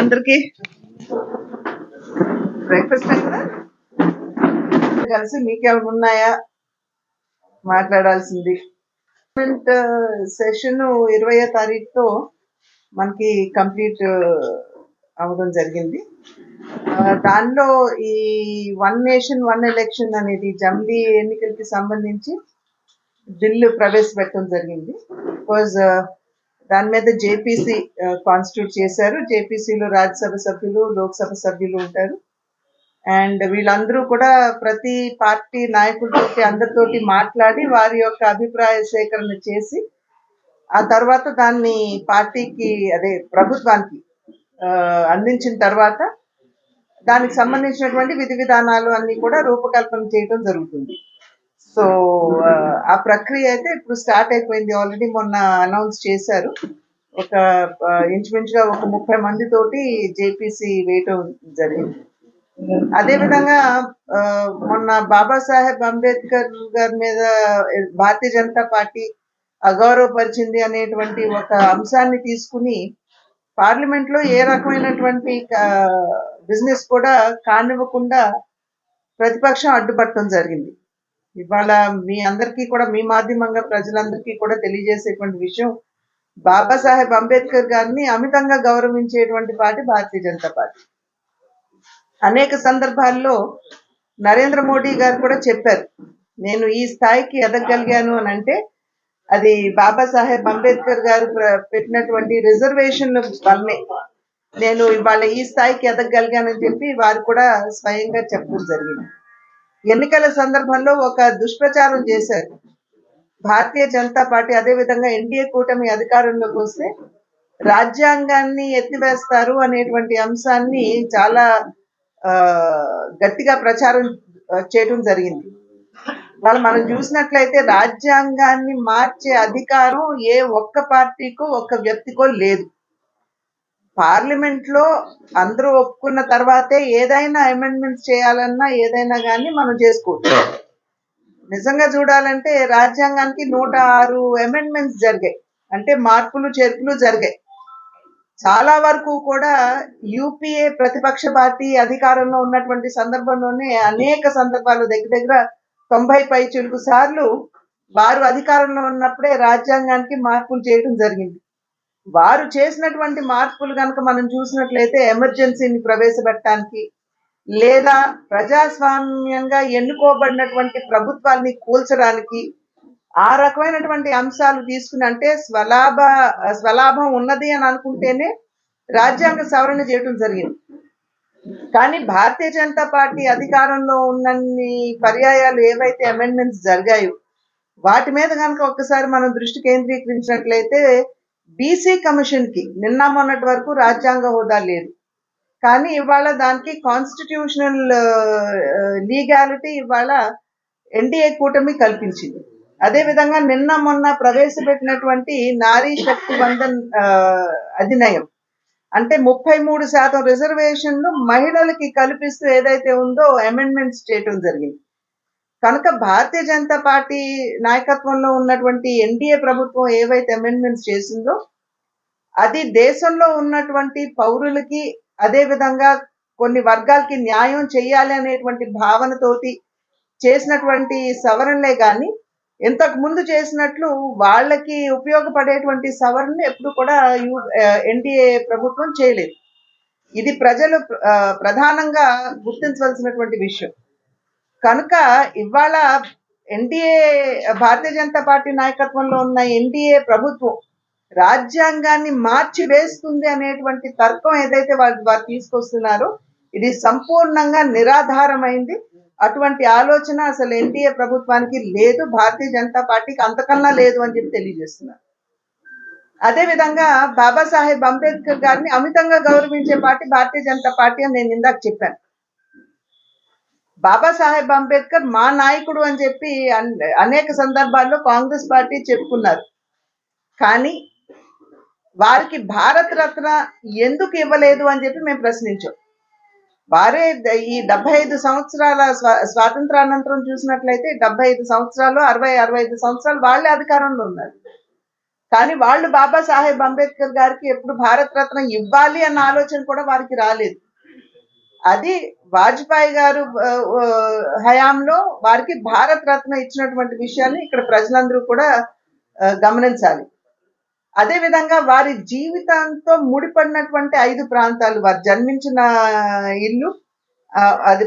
అందరికి బ్రేక్ఫాస్ట్ అయిందా కలిసి మీకేమైనా ఉన్నాయా? మాట్లాడాల్సింది. సెషన్ uh, ఇరవయో తారీఖుతో మనకి కంప్లీట్ uh, అవ్వడం జరిగింది. దానిలో ఈ వన్ నేషన్ వన్ ఎలక్షన్ అనేది జంబీ ఎన్నికలకి సంబంధించి బిల్లు ప్రవేశపెట్టడం జరిగింది. బికాజ్ దాని మీద జేపీసీ కాన్స్టిట్యూట్ చేశారు. జేపీసీలో రాజ్యసభ సభ్యులు లోక్సభ సభ్యులు ఉంటారు. అండ్ వీళ్ళందరూ కూడా ప్రతి పార్టీ నాయకులతోటి అందరితోటి మాట్లాడి వారి యొక్క అభిప్రాయ సేకరణ చేసి ఆ తర్వాత దాన్ని పార్టీకి అదే ప్రభుత్వానికి అందించిన తర్వాత దానికి సంబంధించినటువంటి విధి విధానాలు అన్ని కూడా రూపకల్పన చేయడం జరుగుతుంది. సో ఆ, ప్రక్రియ అయితే ఇప్పుడు స్టార్ట్ అయిపోయింది. ఆల్రెడీ మొన్న అనౌన్స్ చేశారు. ఒక ఇంచుమించుగా ఒక ముప్పై మంది తోటి జేపీసీ వేయటం జరిగింది. అదేవిధంగా మొన్న బాబాసాహెబ్ అంబేద్కర్ గారి మీద భారతీయ జనతా పార్టీ అగౌరవపరిచింది అనేటువంటి ఒక అంశాన్ని తీసుకుని పార్లమెంట్లో ఏ రకమైనటువంటి బిజినెస్ కూడా కానివ్వకుండా ప్రతిపక్షం అడ్డుపట్టడం జరిగింది. ఇవాళ మీ అందరికీ కూడా మీ మాధ్యమంగా ప్రజలందరికీ కూడా తెలియజేసేటువంటి విషయం బాబాసాహెబ్ అంబేద్కర్ గారిని అమితంగా గౌరవించేటువంటి పార్టీ భారతీయ జనతా పార్టీ. అనేక సందర్భాల్లో నరేంద్ర మోడీ గారు కూడా చెప్పారు నేను ఈ స్థాయికి ఎదగలిగాను అని అంటే అది బాబాసాహెబ్ అంబేద్కర్ గారు పెట్టినటువంటి రిజర్వేషన్ల వల్లనే. నేను ఇవాళ ఈ స్థాయికి ఎదగలిగానని చెప్పి వారు కూడా స్వయంగా చెప్పడం జరిగింది. ఎన్నికల సందర్భంలో ఒక దుష్ప్రచారం చేశారు. భారతీయ జనతా పార్టీ అదే విధంగా ఎన్డీఏ కూటమి అధికారంలోకి వస్తే రాజ్యాంగాన్ని ఎత్తివేస్తారు అనేటువంటి అంశాన్ని చాలా ఆ, గట్టిగా ప్రచారం చేయడం జరిగింది. వాళ్ళు మనం చూసినట్లయితే రాజ్యాంగాన్ని మార్చే అధికారం ఏ ఒక్క పార్టీకో ఒక్క వ్యక్తికో లేదు. పార్లమెంట్లో అందరూ ఒప్పుకున్న తర్వాతే ఏదైనా అమెండ్మెంట్స్ చేయాలన్నా ఏదైనా కానీ మనం చేసుకోవచ్చు. నిజంగా చూడాలంటే రాజ్యాంగానికి నూట ఆరు అమెండ్మెంట్స్ జరిగాయి. అంటే మార్పులు చేర్పులు జరిగాయి. చాలా వరకు కూడా యూపీఏ ప్రతిపక్ష పార్టీ అధికారంలో ఉన్నటువంటి సందర్భంలోనే అనేక సందర్భాలు దగ్గర దగ్గర తొంభై పై చిలుగు సార్లు వారు అధికారంలో ఉన్నప్పుడే రాజ్యాంగానికి మార్పులు చేయడం జరిగింది. వారు చేసినటువంటి మార్పులు కనుక మనం చూసినట్లయితే ఎమర్జెన్సీని ప్రవేశపెట్టడానికి లేదా ప్రజాస్వామ్యంగా ఎన్నుకోబడినటువంటి ప్రభుత్వాన్ని కూల్చడానికి ఆ రకమైనటువంటి అంశాలు తీసుకుని అంటే స్వలాభ స్వలాభం ఉన్నది అని అనుకుంటేనే రాజ్యాంగ సవరణ చేయడం జరిగింది. కానీ భారతీయ జనతా పార్టీ అధికారంలో ఉన్నన్ని పర్యాయాలు ఏవైతే అమెండ్మెంట్స్ జరిగాయో వాటి మీద కనుక ఒక్కసారి మనం దృష్టి కేంద్రీకరించినట్లయితే బీసీ కమిషన్కి నిన్న మొన్నటి వరకు రాజ్యాంగ హోదా లేదు. కానీ ఇవాళ దానికి కాన్స్టిట్యూషనల్ లీగాలిటీ uh, ఇవాళ ఎన్డీఏ కూటమి కల్పించింది. అదే విధంగా నిన్న మొన్న ప్రవేశపెట్టినటువంటి నారీ శక్తి బంధన్ uh, అధినయం. అంటే ముప్పై మూడు శాతం రిజర్వేషన్లు మహిళలకి కల్పిస్తూ ఏదైతే ఉందో అమెండ్మెంట్స్ చేయటం జరిగింది. కనుక భారతీయ జనతా పార్టీ నాయకత్వంలో ఉన్నటువంటి ఎన్డీఏ ప్రభుత్వం ఏవైతే అమెండ్మెంట్స్ చేసిందో అది దేశంలో ఉన్నటువంటి పౌరులకి అదే విధంగా కొన్ని వర్గాలకి న్యాయం చేయాలి అనేటువంటి భావనతోటి చేసినటువంటి సవరణలే కానీ ఇంతకు ముందు చేసినట్లు వాళ్ళకి ఉపయోగపడేటువంటి సవరణలు ఎప్పుడు కూడా ఎన్డీఏ ప్రభుత్వం చేయలేదు. ఇది ప్రజలు ప్రధానంగా గుర్తించవలసినటువంటి విషయం. కనుక ఇవాళ ఎన్డీఏ భారతీయ జనతా పార్టీ నాయకత్వంలో ఉన్న ఎన్డీఏ ప్రభుత్వం రాజ్యాంగాన్ని మార్చి వేస్తుంది అనేటువంటి తర్కం ఏదైతే వారు వారు తీసుకొస్తున్నారో ఇది సంపూర్ణంగా నిరాధారమైంది. అటువంటి ఆలోచన అసలు ఎన్డీఏ ప్రభుత్వానికి లేదు భారతీయ జనతా పార్టీకి అంతకన్నా లేదు అని చెప్పి తెలియజేస్తున్నారు. అదే విధంగా బాబాసాహెబ్ అంబేద్కర్ గారిని అమితంగా గౌరవించే పార్టీ భారతీయ జనతా పార్టీ అని నేను ఇందాక చెప్పాను. బాబాసాహెబ్ అంబేద్కర్ మా నాయకుడు అని చెప్పి అనేక సందర్భాల్లో కాంగ్రెస్ పార్టీ చెప్పుకున్నారు. కానీ వారికి భారత రత్న ఎందుకు ఇవ్వలేదు అని చెప్పి మేము ప్రశ్నించాం. వారే ఈ డెబ్బై ఐదు సంవత్సరాల స్వా స్వాతంత్రానంతరం చూసినట్లయితే డెబ్బై ఐదు సంవత్సరాలు అరవై అరవై ఐదు సంవత్సరాలు వాళ్ళే అధికారంలో ఉన్నారు. కానీ వాళ్ళు బాబాసాహెబ్ అంబేద్కర్ గారికి ఎప్పుడు భారత రత్న ఇవ్వాలి అన్న ఆలోచన కూడా వారికి రాలేదు. అది వాజ్పేయి గారు హయాంలో వారికి భారత రత్న ఇచ్చినటువంటి విషయాన్ని ఇక్కడ ప్రజలందరూ కూడా గమనించాలి. అదే విధంగా వారి జీవితంతో ముడిపడినటువంటి ఐదు ప్రాంతాలు వారు జన్మించిన ఇల్లు అది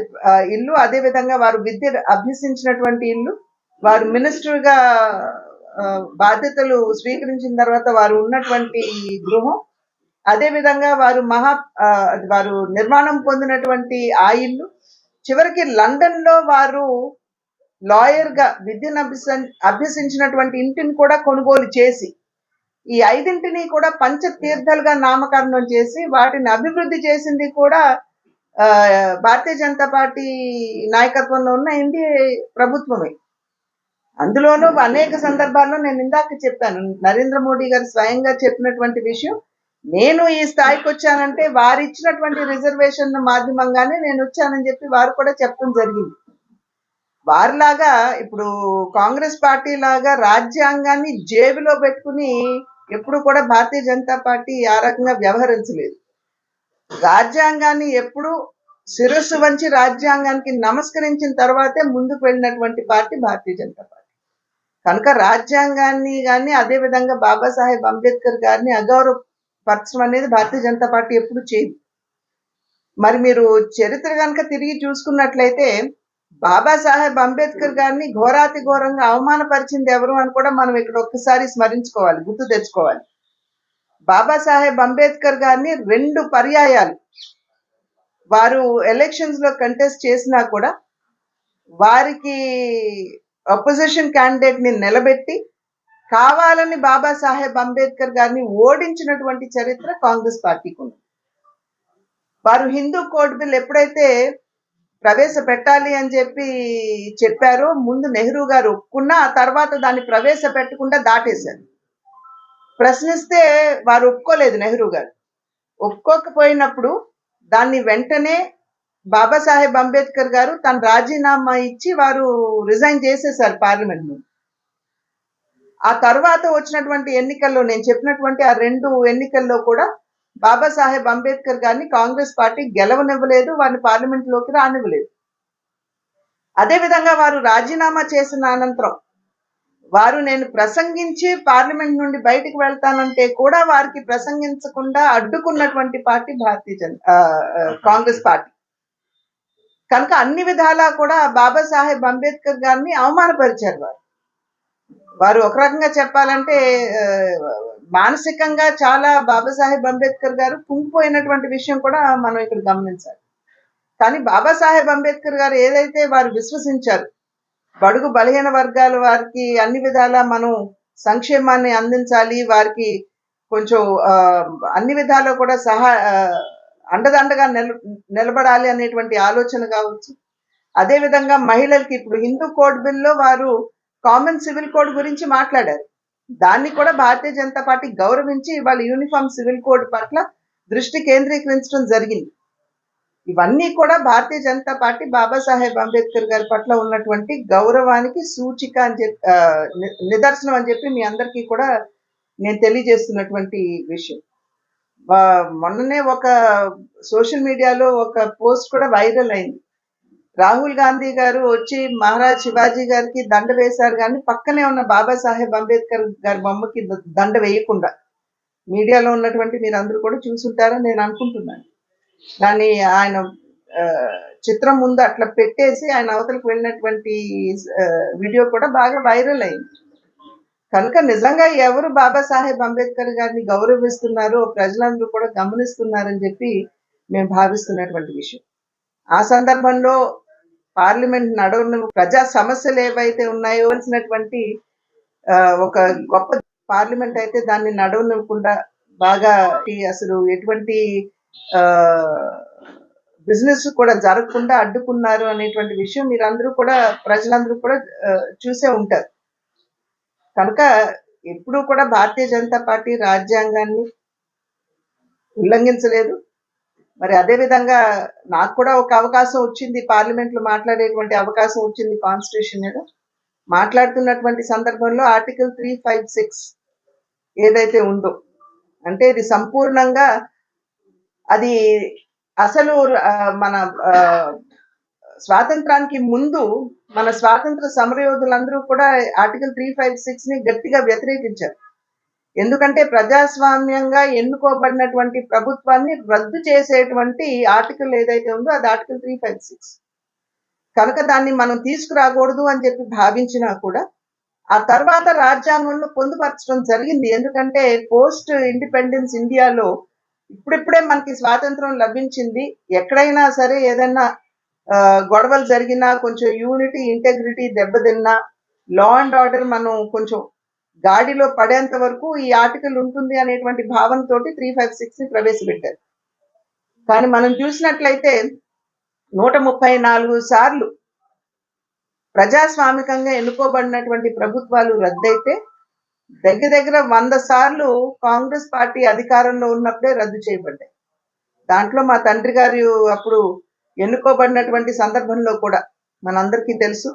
ఇల్లు అదే విధంగా వారు విద్య అభ్యసించినటువంటి ఇల్లు వారు మినిస్టర్గా బాధ్యతలు స్వీకరించిన తర్వాత వారు ఉన్నటువంటి గృహం అదే విధంగా వారు మహా అది వారు నిర్మాణం పొందినటువంటి ఆ ఇల్లు చివరికి లండన్లో వారు లాయర్గా విద్యను అభ్యస అభ్యసించినటువంటి ఇంటిని కూడా కొనుగోలు చేసి ఈ ఐదింటిని కూడా పంచ తీర్థాలుగా నామకరణం చేసి వాటిని అభివృద్ధి చేసింది కూడా భారతీయ జనతా పార్టీ నాయకత్వంలో ఉన్న ఇండియా ప్రభుత్వమే. అందులోనూ అనేక సందర్భాల్లో నేను ఇందాక చెప్పాను నరేంద్ర మోడీ గారు స్వయంగా చెప్పినటువంటి విషయం నేను ఈ స్థాయికి వచ్చానంటే వారు ఇచ్చినటువంటి రిజర్వేషన్ మాధ్యమంగానే నేను వచ్చానని చెప్పి వారు కూడా చెప్పడం జరిగింది. వారిలాగా ఇప్పుడు కాంగ్రెస్ పార్టీ లాగా రాజ్యాంగాన్ని జేబులో పెట్టుకుని ఎప్పుడు కూడా భారతీయ జనతా పార్టీ ఆ రకంగా వ్యవహరించలేదు. రాజ్యాంగాన్ని ఎప్పుడు శిరస్సు వంచి రాజ్యాంగానికి నమస్కరించిన తర్వాతే ముందుకు వెళ్ళినటువంటి పార్టీ భారతీయ జనతా పార్టీ. కనుక రాజ్యాంగాన్ని కానీ అదే విధంగా బాబాసాహెబ్ అంబేద్కర్ గారిని అగౌరవ పరచడం అనేది భారతీయ జనతా పార్టీ ఎప్పుడు చేయదు. మరి మీరు చరిత్ర కనుక తిరిగి చూసుకున్నట్లయితే బాబాసాహెబ్ అంబేద్కర్ గారిని ఘోరాతి ఘోరంగా అవమానపరిచింది ఎవరు అని కూడా మనం ఇక్కడ ఒక్కసారి స్మరించుకోవాలి గుర్తు తెచ్చుకోవాలి. బాబాసాహెబ్ అంబేద్కర్ గారిని రెండు పర్యాయాలు వారు ఎలక్షన్స్లో కంటెస్ట్ చేసినా కూడా వారికి అపోజిషన్ క్యాండిడేట్ని నిలబెట్టి కావాలని బాబాసాహెబ్ అంబేద్కర్ గారిని ఓడించినటువంటి చరిత్ర కాంగ్రెస్ పార్టీకి ఉంది వారు హిందూ కోడ్ బిల్ ఎప్పుడైతే ప్రవేశపెట్టాలి అని చెప్పి చెప్పారో ముందు నెహ్రూ గారు ఒప్పుకున్న ఆ తర్వాత దాన్ని ప్రవేశపెట్టకుండా దాటేశారు. ప్రశ్నిస్తే వారు ఒప్పుకోలేదు నెహ్రూ గారు. ఒప్పుకోకపోయినప్పుడు దాన్ని వెంటనే బాబాసాహెబ్ అంబేద్కర్ గారు తన రాజీనామా ఇచ్చి వారు రిజైన్ చేసేసారు పార్లమెంట్ నుండి ఆ తర్వాత వచ్చినటువంటి ఎన్నికల్లో నేను చెప్పినటువంటి ఆ రెండు ఎన్నికల్లో కూడా బాబాసాహెబ్ అంబేద్కర్ గారిని కాంగ్రెస్ పార్టీ గెలవనివ్వలేదు వారిని పార్లమెంట్లోకి రానివ్వలేదు. అదే విధంగా వారు రాజీనామా చేసిన అనంతరం వారు నేను ప్రసంగించి పార్లమెంట్ నుండి బయటికి వెళ్తానంటే కూడా వారికి ప్రసంగించకుండా అడ్డుకున్నటువంటి పార్టీ భారతీయ జనతా కాంగ్రెస్ పార్టీ. కనుక అన్ని విధాలా కూడా బాబాసాహెబ్ అంబేద్కర్ గారిని అవమానపరిచారు వారు. వారు ఒక రకంగా చెప్పాలంటే మానసికంగా చాలా బాబాసాహెబ్ అంబేద్కర్ గారు కుంగిపోయినటువంటి విషయం కూడా మనం ఇక్కడ గమనించాలి. కానీ బాబాసాహెబ్ అంబేద్కర్ గారు ఏదైతే వారు విశ్వసించారు బడుగు బలహీన వర్గాల వారికి అన్ని విధాలా మనం సంక్షేమాన్ని అందించాలి వారికి కొంచెం అన్ని విధాలా కూడా సహా అండదండగా నిల నిలబడాలి అనేటువంటి ఆలోచన కావచ్చు. అదే విధంగా మహిళలకి ఇప్పుడు హిందూ కోడ్ బిల్లో వారు కామన్ సివిల్ కోడ్ గురించి మాట్లాడారు. దాన్ని కూడా భారతీయ జనతా పార్టీ గౌరవించి వాళ్ళ యూనిఫామ్ సివిల్ కోడ్ పట్ల దృష్టి కేంద్రీకరించడం జరిగింది. ఇవన్నీ కూడా భారతీయ జనతా పార్టీ బాబాసాహెబ్ అంబేద్కర్ గారి పట్ల ఉన్నటువంటి గౌరవానికి సూచిక అని చెప్పి నిదర్శనం అని చెప్పి మీ అందరికీ కూడా నేను తెలియజేస్తున్నటువంటి విషయం. మొన్ననే ఒక సోషల్ మీడియాలో ఒక పోస్ట్ కూడా వైరల్ అయింది. రాహుల్ గాంధీ గారు వచ్చి మహారాజ్ శివాజీ గారికి దండ వేశారు కానీ పక్కనే ఉన్న బాబాసాహెబ్ అంబేద్కర్ గారి బొమ్మకి దండ వేయకుండా మీడియాలో ఉన్నటువంటి మీరు అందరూ కూడా చూసుంటారని నేను అనుకుంటున్నాను. దాన్ని ఆయన చిత్రం ముందు అట్లా పెట్టేసి ఆయన అవతలకు వెళ్ళినటువంటి వీడియో కూడా బాగా వైరల్ అయింది. కనుక నిజంగా ఎవరు బాబాసాహెబ్ అంబేద్కర్ గారిని గౌరవిస్తున్నారో ప్రజలందరూ కూడా గమనిస్తున్నారని చెప్పి మేము భావిస్తున్నటువంటి విషయం. ఆ సందర్భంలో పార్లమెంట్ నడవని ప్రజా సమస్యలు ఏవైతే ఉన్నాయో వలసినటువంటి ఆ, ఒక గొప్ప పార్లమెంట్ అయితే దాన్ని నడవనివ్వకుండా బాగా ఈ అసలు ఎటువంటి బిజినెస్ కూడా జరగకుండా అడ్డుకున్నారు అనేటువంటి విషయం మీరందరూ కూడా ప్రజలందరూ కూడా చూసే ఉంటారు. కనుక ఎప్పుడూ కూడా భారతీయ జనతా పార్టీ రాజ్యాంగాన్ని ఉల్లంఘించలేదు. మరి అదే విధంగా నాకు కూడా ఒక అవకాశం వచ్చింది పార్లమెంట్లో మాట్లాడేటువంటి అవకాశం వచ్చింది కాన్స్టిట్యూషన్ మీద. మాట్లాడుతున్నటువంటి సందర్భంలో ఆర్టికల్ త్రీ ఫైవ్ సిక్స్ ఏదైతే ఉందో అంటే ఇది సంపూర్ణంగా అది అసలు మన ఆ, స్వాతంత్రానికి ముందు మన స్వాతంత్ర సమరయోధులందరూ కూడా ఆర్టికల్ త్రీ ఫైవ్ సిక్స్ని గట్టిగా వ్యతిరేకించారు. ఎందుకంటే ప్రజాస్వామ్యంగా ఎన్నుకోబడినటువంటి ప్రభుత్వాన్ని రద్దు చేసేటువంటి ఆర్టికల్ ఏదైతే ఉందో అది ఆర్టికల్ త్రీ ఫైవ్ సిక్స్. కనుక దాన్ని మనం తీసుకురాకూడదు అని చెప్పి భావించినా కూడా ఆ తర్వాత రాజ్యాంగంలో పొందుపరచడం జరిగింది. ఎందుకంటే పోస్ట్ ఇండిపెండెన్స్ ఇండియాలో ఇప్పుడిప్పుడే మనకి స్వాతంత్రం లభించింది. ఎక్కడైనా సరే ఏదైనా గొడవలు జరిగినా కొంచెం యూనిటీ ఇంటెగ్రిటీ దెబ్బతిన్నా లా అండ్ ఆర్డర్ మనం కొంచెం గాడిలో పడేంత వరకు ఈ ఆర్టికల్ ఉంటుంది అనేటువంటి భావనతోటి త్రీ ఫైవ్ సిక్స్ని ప్రవేశపెట్టారు. కానీ మనం చూసినట్లయితే నూట ముప్పై నాలుగు సార్లు ప్రజాస్వామికంగా ఎన్నుకోబడినటువంటి ప్రభుత్వాలు రద్దయితే దగ్గర దగ్గర వంద సార్లు కాంగ్రెస్ పార్టీ అధికారంలో ఉన్నప్పుడే రద్దు చేయబడ్డాయి. దాంట్లో మా తండ్రి గారు అప్పుడు ఎన్నుకోబడినటువంటి సందర్భంలో కూడా మనందరికీ తెలుసు.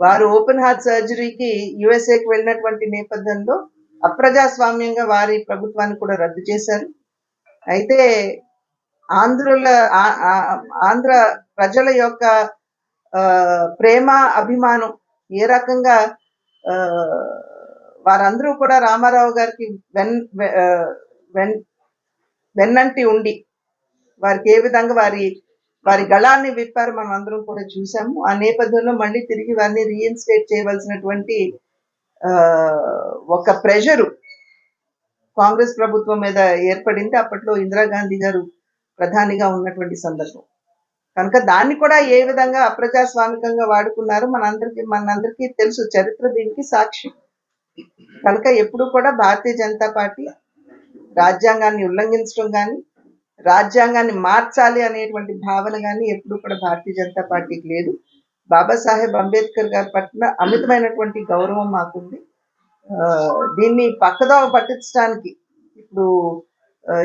వారు ఓపెన్ హార్ట్ సర్జరీకి యుఎస్ఏకి వెళ్ళినటువంటి నేపథ్యంలో అప్రజాస్వామ్యంగా వారి ప్రభుత్వాన్ని కూడా రద్దు చేశారు. అయితే ఆంధ్రుల ఆ- ఆంధ్ర ప్రజల యొక్క ఆ, ప్రేమ అభిమానం ఏ రకంగా వారందరూ కూడా రామారావు గారికి వెన్ వె- వెన్ వెన్నంటి ఉండి వారికి ఏ విధంగా వారి వారి గళాన్ని విప్పారు. మనం అందరం కూడా చూసాము. ఆ నేపథ్యంలో మళ్ళీ తిరిగి వారిని రీఇన్స్టేట్ చేయవలసినటువంటి ఒక ప్రెషరు కాంగ్రెస్ ప్రభుత్వం మీద ఏర్పడింది. అప్పట్లో ఇందిరాగాంధీ గారు ప్రధానిగా ఉన్నటువంటి సందర్భం. కనుక దాన్ని కూడా ఏ విధంగా అప్రజాస్వామికంగా వాడుకున్నారు మనందరికీ మనందరికీ తెలుసు. చరిత్ర దీనికి సాక్షి. కనుక ఎప్పుడు కూడా భారతీయ జనతా పార్టీ రాజ్యాంగాన్ని ఉల్లంఘించడం కానీ రాజ్యాంగాన్ని మార్చాలి అనేటువంటి భావన కానీ ఎప్పుడు కూడా భారతీయ జనతా పార్టీకి లేదు. బాబాసాహెబ్ అంబేద్కర్ గారి పట్ల అమితమైనటువంటి గౌరవం మాకుంది. ఆ, దీన్ని పక్కదోవ పట్టించడానికి ఇప్పుడు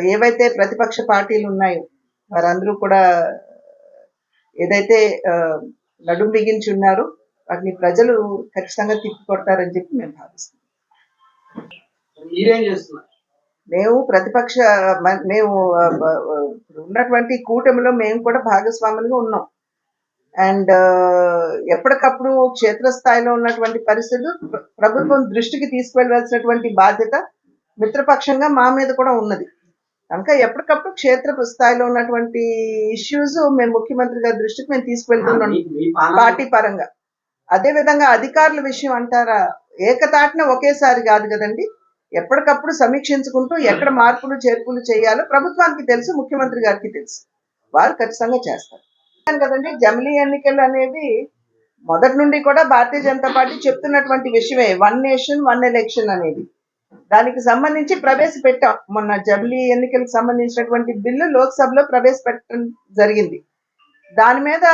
ఏవైతే ప్రతిపక్ష పార్టీలు ఉన్నాయో వారందరూ కూడా ఏదైతే నడుం బిగించి ఉన్నారో వాటిని ప్రజలు ఖచ్చితంగా తిప్పికొడతారని చెప్పి మేము భావిస్తున్నాం. మీరేం చేస్తున్నారు? మేము ప్రతిపక్ష మేము ఉన్నటువంటి కూటమిలో మేము కూడా భాగస్వాములుగా ఉన్నాం. అండ్ ఎప్పటికప్పుడు క్షేత్రస్థాయిలో ఉన్నటువంటి పరిస్థితులు ప్ర- ప్రభుత్వం దృష్టికి తీసుకువెళ్ళవలసినటువంటి బాధ్యత మిత్రపక్షంగా మా మీద కూడా ఉన్నది. కనుక ఎప్పటికప్పుడు క్షేత్ర స్థాయిలో ఉన్నటువంటి ఇష్యూస్ మేము ముఖ్యమంత్రి గారి దృష్టికి మేము తీసుకువెళ్తున్నాం పార్టీ పరంగా. అదే విధంగా అధికారుల విషయం అంటారా? ఏకతాటిన ఒకేసారి కాదు కదండి. ఎప్పటికప్పుడు సమీక్షించుకుంటూ ఎక్కడ మార్పులు చేర్పులు చేయాలో ప్రభుత్వానికి తెలుసు ముఖ్యమంత్రి గారికి తెలుసు. వారు ఖచ్చితంగా చేస్తారు. కదండి జమిలీ ఎన్నికలు అనేవి మొదటి నుండి కూడా భారతీయ జనతా పార్టీ చెప్తున్నటువంటి విషయమే. వన్ నేషన్ వన్ ఎలక్షన్ అనేది. దానికి సంబంధించి ప్రవేశపెట్టాం. మొన్న జమిలీ ఎన్నికలకు సంబంధించినటువంటి బిల్లు లోక్సభలో ప్రవేశపెట్టడం జరిగింది. దాని మీద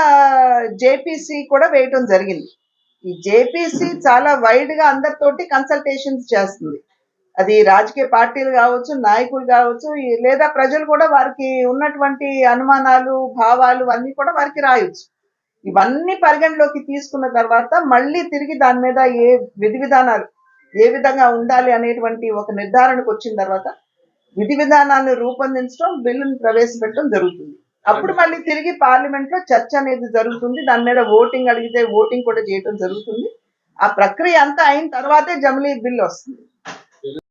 జేపీసీ కూడా వేయటం జరిగింది. ఈ జేపీసీ చాలా వైడ్గా అందరితోటి కన్సల్టేషన్స్ చేస్తుంది. అది రాజకీయ పార్టీలు కావచ్చు నాయకులు కావచ్చు లేదా ప్రజలు కూడా వారికి ఉన్నటువంటి అనుమానాలు భావాలు అన్నీ కూడా వారికి రాయొచ్చు. ఇవన్నీ పరిగణలోకి తీసుకున్న తర్వాత మళ్ళీ తిరిగి దాని మీద ఏ విధి విధానాలు ఏ విధంగా ఉండాలి అనేటువంటి ఒక నిర్ధారణకు వచ్చిన తర్వాత విధి విధానాన్ని రూపొందించడం బిల్లును ప్రవేశపెట్టడం జరుగుతుంది. అప్పుడు మళ్ళీ తిరిగి పార్లమెంట్లో చర్చ అనేది జరుగుతుంది. దాని మీద ఓటింగ్ అడిగితే ఓటింగ్ కూడా చేయడం జరుగుతుంది. ఆ ప్రక్రియ అంతా అయిన తర్వాతే జమిలీ బిల్ వస్తుంది.